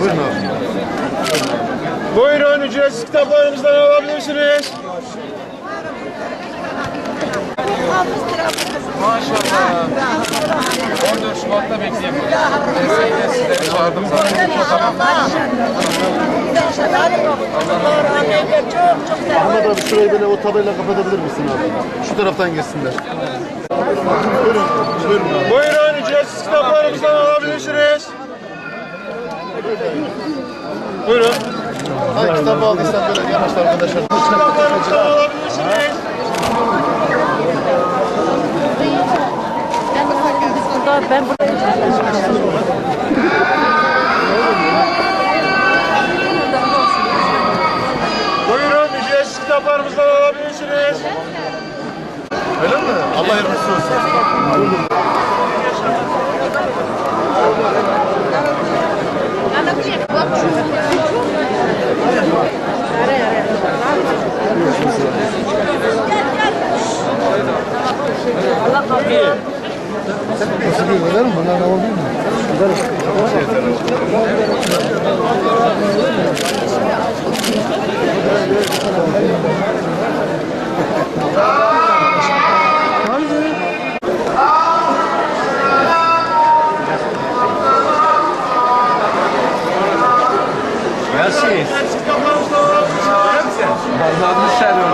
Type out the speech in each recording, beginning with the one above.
Buyurun abi. Buyurun ücretsiz kitaplarımızdan alabilirsiniz. Maşallah. 14 Şubat'ta bekleyemiyoruz. Deseydi sizleri çağırdım zaten. Ahmet abi şurayı böyle o tabela kapatabilir misin abi? Şu taraftan geçsinler. Buyurun. Buyurun. Buyurun kitaplarımızdan alabilirsiniz. Buyurun. Hangi kitabı aldıysan böyle yanaştı arkadaşlar. Kitaplarımızdan alabilirsiniz. Ben burada Buyurun ücretsiz kitaplarımızdan alabilirsiniz. Öyle mi? Allah yardımcısı olsun. Ücretsiz kitaplarımızdan alabilirsiniz. Allah'ını seviyorum.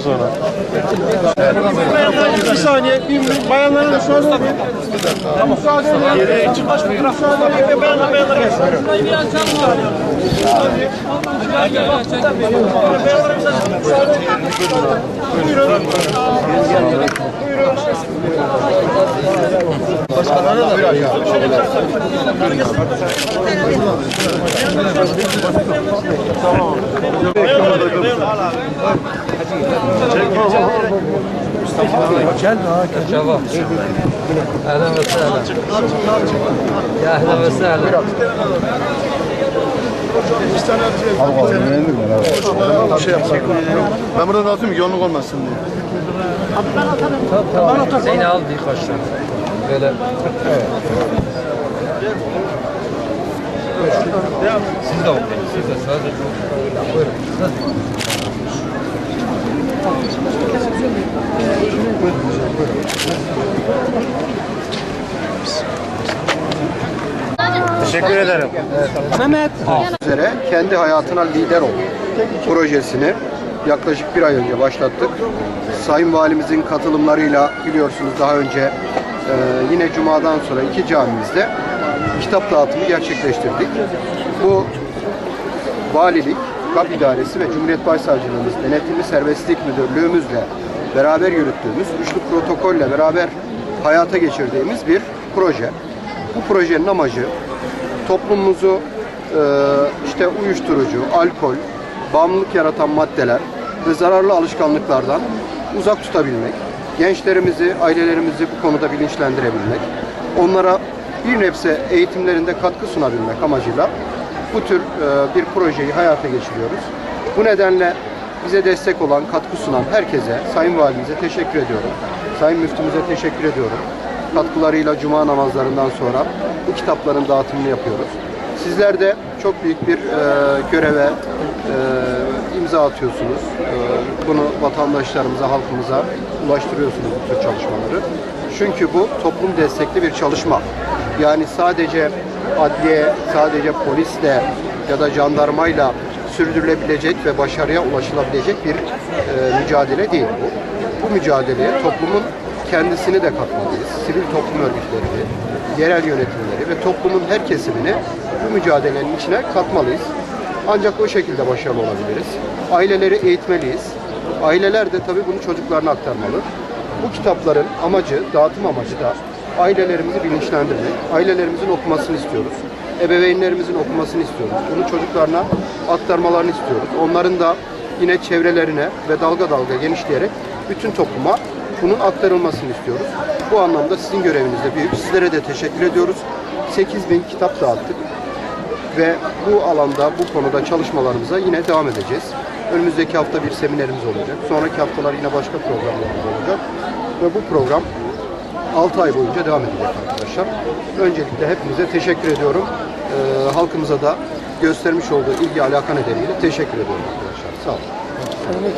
sonra. Bir saniye, bir bayanların da şöyle bir müsaade edin. Geri çık baş Müsaade edin. Bayanlar, bayanlar gelsin. Bayanlara müsaade edin. Müsaade edin. Buyurun. Başkanlarına da bir ay ya. Şabap. Ehlen ve sehlen. Ya ehlen ve sehlen. Bir şey yapalım. Ben buradan atıyorum ki yoğunluk olmasın diye. Seni al bir koştan. Böyle. Siz de okuyun. Siz de sadece. Buyurun. Teşekkür ederim. üzere kendi hayatına lider ol projesini yaklaşık bir ay önce başlattık. Sayın Valimizin katılımlarıyla biliyorsunuz daha önce e, yine Cuma'dan sonra iki camimizde kitap dağıtımı gerçekleştirdik. Bu valilik, GAP İdaresi ve Cumhuriyet Başsavcılığımız Denetimli Serbestlik Müdürlüğümüzle beraber yürüttüğümüz üçlü protokolle beraber hayata geçirdiğimiz bir proje. Bu projenin amacı toplumumuzu e, işte uyuşturucu, alkol, bağımlılık yaratan maddeler ve zararlı alışkanlıklardan uzak tutabilmek, gençlerimizi, ailelerimizi bu konuda bilinçlendirebilmek, onlara bir nebze eğitimlerinde katkı sunabilmek amacıyla bu tür e, bir projeyi hayata geçiriyoruz. Bu nedenle bize destek olan, katkı sunan herkese, Sayın Valimize teşekkür ediyorum. Sayın Müftümüze teşekkür ediyorum. Katkılarıyla cuma namazlarından sonra bu kitapların dağıtımını yapıyoruz. Sizler de çok büyük bir e, göreve e, imza atıyorsunuz. E, bunu vatandaşlarımıza, halkımıza ulaştırıyorsunuz bu tür çalışmaları. Çünkü bu toplum destekli bir çalışma. Yani sadece adliye, sadece polisle ya da jandarmayla sürdürülebilecek ve başarıya ulaşılabilecek bir e, mücadele değil bu. Bu mücadeleye toplumun kendisini de katmalıyız. Sivil toplum örgütlerini, yerel yönetimleri ve toplumun her kesimini bu mücadelenin içine katmalıyız. Ancak o şekilde başarılı olabiliriz. Aileleri eğitmeliyiz. Aileler de tabii bunu çocuklarına aktarmalı. Bu kitapların amacı, dağıtım amacı da ailelerimizi bilinçlendirmek, ailelerimizin okumasını istiyoruz. Ebeveynlerimizin okumasını istiyoruz. Bunu çocuklarına aktarmalarını istiyoruz. Onların da yine çevrelerine ve dalga dalga genişleyerek bütün topluma bunun aktarılmasını istiyoruz. Bu anlamda sizin göreviniz de büyük. Sizlere de teşekkür ediyoruz. 8000 kitap dağıttık ve bu alanda, bu konuda çalışmalarımıza yine devam edeceğiz. Önümüzdeki hafta bir seminerimiz olacak. Sonraki haftalar yine başka programlarımız olacak. Ve bu program 6 ay boyunca devam edecek arkadaşlar. Öncelikle hepinize teşekkür ediyorum. Ee, halkımıza da göstermiş olduğu ilgi alaka nedeniyle teşekkür ediyorum arkadaşlar. Sağ olun.